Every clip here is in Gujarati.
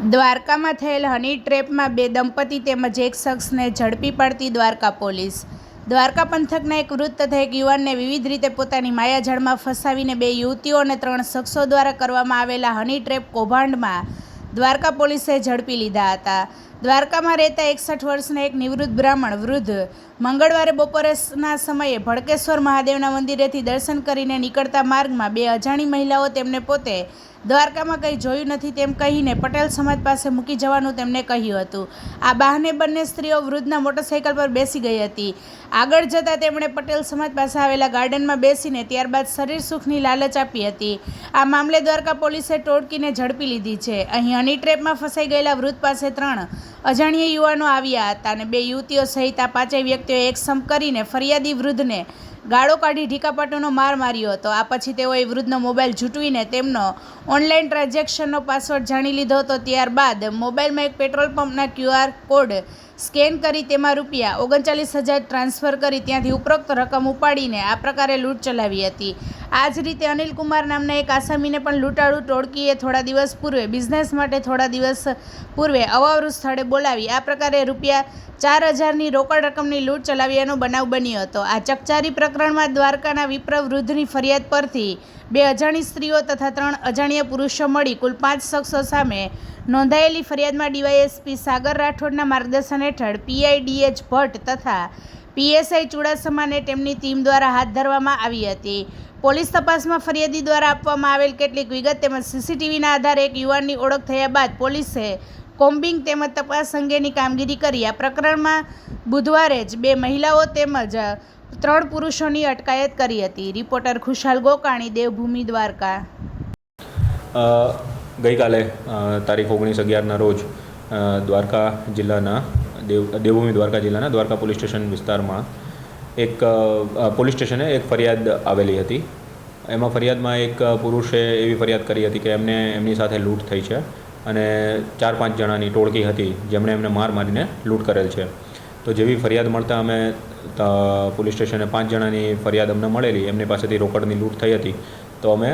દ્વારકામાં થયેલ હની ટ્રેપમાં બે દંપતી તેમજ એક શખ્સને ઝડપી પાડતી દ્વારકા પોલીસ. દ્વારકા પંથકના એક વૃદ્ધ તથા એક યુવાનને વિવિધ રીતે પોતાની માયાજાળમાં ફસાવીને બે યુવતીઓ અને ત્રણ શખ્સો દ્વારા કરવામાં આવેલા હની ટ્રેપ કૌભાંડમાં દ્વારકા પોલીસે ઝડપી લીધા હતા. દ્વારકામાં રહેતા એકસઠ વર્ષના એક નિવૃત્ત બ્રાહ્મણ વૃદ્ધ મંગળવારે બપોરેના સમયે ભડકેશ્વર મહાદેવના મંદિરેથી દર્શન કરીને નીકળતા માર્ગમાં બે અજાણી મહિલાઓ તેમને પોતે દ્વારકામાં કંઈ જોયું નથી તેમ કહીને પટેલ સમાજ પાસે મૂકી જવાનું તેમને કહ્યું હતું. આ બહાને બંને સ્ત્રીઓ વૃદ્ધના મોટરસાઇકલ પર બેસી ગઈ હતી. આગળ જતાં તેમણે પટેલ સમાજ પાસે આવેલા ગાર્ડનમાં બેસીને ત્યારબાદ શરીર સુખની લાલચ આપી હતી. આ મામલે દ્વારકા પોલીસે ટોળકીને ઝડપી લીધી છે. અહીં હની ટ્રેપમાં ફસાઈ ગયેલા વૃદ્ધ પાસે ત્રણ અજાણ્યા યુવાનો આવ્યા હતા અને બે યુવતીઓ સહિત આ પાંચેય વ્યક્તિઓએ એકસમ કરીને ફરિયાદી વૃદ્ધને ગાળો કાઢી ઢીકાપાટોનો માર માર્યો હતો. આ પછી તેઓએ વૃદ્ધનો મોબાઈલ ઝૂંટવીને તેમનો ઓનલાઈન ટ્રાન્ઝેક્શનનો પાસવર્ડ જાણી લીધો હતો. ત્યારબાદ મોબાઈલમાં એક પેટ્રોલ પંપના ક્યુઆર કોડ સ્કેન કરી તેમાં રૂપિયા ઓગણચાલીસ હજાર ટ્રાન્સફર કરી ત્યાંથી ઉપરોક્ત રકમ ઉપાડીને આ પ્રકારે લૂંટ ચલાવી હતી. આ જ રીતે અનિલ કુમાર નામના એક આસામીને પણ લૂંટાળુ ટોળકીએ થોડા દિવસ પૂર્વે, બિઝનેસ માટે થોડા દિવસ પૂર્વે અવાવરૂ સ્થળે બોલાવી, આ પ્રકારે રૂપિયા ચાર હજારની રોકડ રકમની લૂંટ ચલાવ્યાનો બનાવ બન્યો હતો. આ ચકચારી પ્રકરણમાં દ્વારકાના વિપ્ર વૃદ્ધની ફરિયાદ પરથી બે અજાણી સ્ત્રીઓ તથા ત્રણ અજાણ્યા પુરુષો મળી કુલ પાંચ શખ્સો સામે નોંધાયેલી ફરિયાદમાં ડીવાયએસપી સાગર રાઠોડના માર્ગદર્શન હેઠળ પીઆઈડીએચ ભટ્ટ તથા પીએસઆઈ ચુડાસમાને તેમની ટીમ દ્વારા હાથ ધરવામાં આવી હતી. પોલીસ તપાસમાં ફરિયાદી દ્વારા આપવામાં આવેલ કેટલીક વિગત તેમજ સીસીટીવીના આધારે એક યુવાનની ઓળખ થયા બાદ પોલીસે કોમ્બિંગ તેમજ તપાસ અંગેની કામગીરી કરી. આ પ્રકરણમાં બુધવારે જ બે મહિલાઓ તેમજ ત્રણ પુરુષોની અટકાયત કરી હતી. રિપોર્ટર ખુશાલ ગોકાણી, દેવભૂમિ દ્વારકા. ગઈકાલે તારીખ ઓગણીસ અગિયારના રોજ દ્વારકા જિલ્લાના, દેવ, દેવભૂમિ દ્વારકા જિલ્લાના દ્વારકા પોલીસ સ્ટેશન વિસ્તારમાં એક પોલીસ સ્ટેશને એક ફરિયાદ આવેલી હતી. એમાં ફરિયાદમાં એક પુરુષે એવી ફરિયાદ કરી હતી કે એમને, એમની સાથે લૂંટ થઈ છે અને ચાર પાંચ જણાની ટોળકી હતી, જેમણે એમને માર મારીને લૂંટ કરેલ છે. તો જેવી ફરિયાદ મળતા અમે પોલીસ સ્ટેશને પાંચ જણાની ફરિયાદ અમને મળેલી, એમની પાસેથી રોકડની લૂંટ થઈ હતી. તો અમે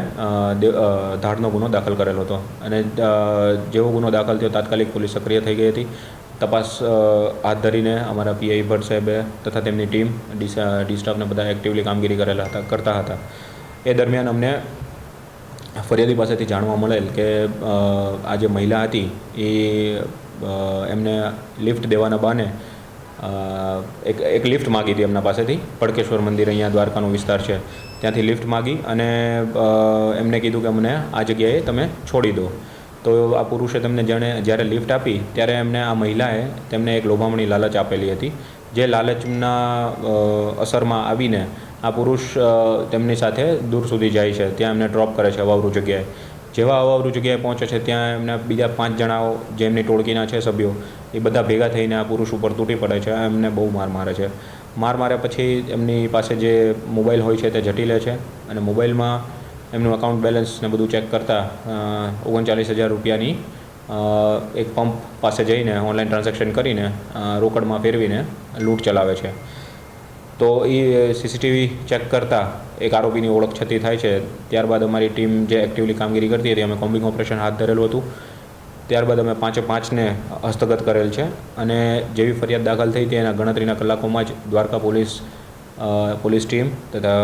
ધાડનો ગુનો દાખલ કરેલો હતો. અને જેવો ગુનો દાખલ થયો, તાત્કાલિક પોલીસ સક્રિય થઈ ગઈ હતી. તપાસ હાથ ધરીને અમારા પીઆઈ ભટ્ટ સાહેબે તથા તેમની ટીમ, ડી ડી સ્ટાફને બધા એક્ટિવલી કામગીરી કરેલા હતા, કરતા હતા. એ દરમિયાન અમને ફરિયાદી પાસેથી જાણવા મળેલ કે આ જે મહિલા હતી એ એમને લિફ્ટ દેવાના બહાને એક એક લિફ્ટ માગી હતી એમના પાસેથી. પડકેશ્વર મંદિર અહીંયા દ્વારકાનો વિસ્તાર છે. ત્યાંથી લિફ્ટ માગી અને એમને કીધું કે અમને આ જગ્યાએ તમે છોડી દો. તો આ પુરુષે તેમને જેણે, જ્યારે લિફ્ટ આપી, ત્યારે એમને આ મહિલાએ તેમને એક લોભામણી લાલચ આપેલી હતી. જે લાલચના અસરમાં આવીને આ પુરુષ તેમની સાથે દૂર સુધી જાય છે. ત્યાં એમને ડ્રોપ કરે છે અવાવરું જગ્યાએ. જેવા અવાવરું જગ્યાએ પહોંચે છે, ત્યાં એમના બીજા પાંચ જણાઓ જે એમની ટોળકીના છે સભ્યો એ બધા ભેગા થઈને આ પુરુષ ઉપર તૂટી પડે છે એમને બહુ માર મારે છે. માર માર્યા પછી એમની પાસે જે મોબાઈલ હોય છે તે જટી લે છે અને મોબાઈલમાં એમનું અકાઉન્ટ બેલેન્સ ને બધું ચેક કરતાં ઓગણચાલીસ હજાર રૂપિયાની એક પંપ પાસે જઈને ઓનલાઈન ટ્રાન્ઝેક્શન કરીને રોકડમાં ફેરવીને લૂંટ ચલાવે છે. તો એ સીસીટીવી ચેક કરતાં એક આરોપીની ઓળખ છતી થાય છે. ત્યારબાદ અમારી ટીમ જે એક્ટિવલી કામગીરી કરતી હતી, અમે કોમ્બિંગ ઓપરેશન હાથ ધરેલું હતું. ત્યારબાદ અમે પાંચે પાંચને હસ્તગત કરેલ છે. અને જેવી ફરિયાદ દાખલ થઈ હતી એના ગણતરીના કલાકોમાં જ દ્વારકા પોલીસ પોલીસ ટીમ તથા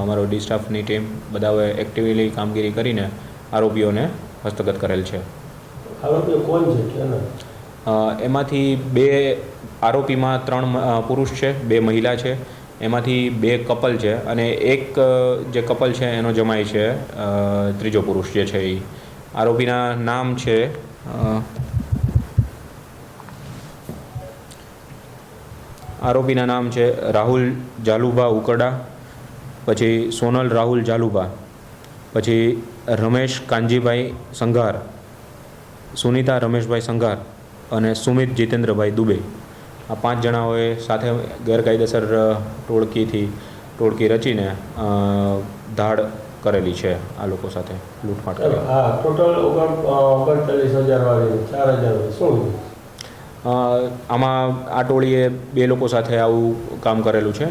અમારો ડી સ્ટાફની ટીમ બધાએ એક્ટિવલી કામગીરી કરીને આરોપીઓને હસ્તગત કરેલ છે. આરોપીઓ કોણ છે એમાંથી બે આરોપીમાં ત્રણ પુરુષ છે બે મહિલા છે. એમાંથી બે કપલ છે અને એક જે કપલ છે એનો જમાઈ છે ત્રીજો પુરુષ જે છે એ આરોપીના નામ છે આરોપીના નામ છે રાહુલ જાલુભા ઉકડા પછી સોનલ રાહુલ જાલુભા, પછી રમેશ કાનજીભાઈ સંઘાર, સુનિતા રમેશભાઈ સંઘાર અને સુમિત જીતેન્દ્રભાઈ દુબે. આ પાંચ જણાઓએ સાથે ગેરકાયદેસર ટોળકીથી ટોળકી રચીને ધાડ કરેલી છે આ લોકો સાથે લૂંટફાટ કરી હા ટોટલ ઓગણચાલીસ હજાર વાળી ચાર હજાર શું આમાં આ ટોળીએ બે લોકો સાથે આવું કામ કરેલું છે.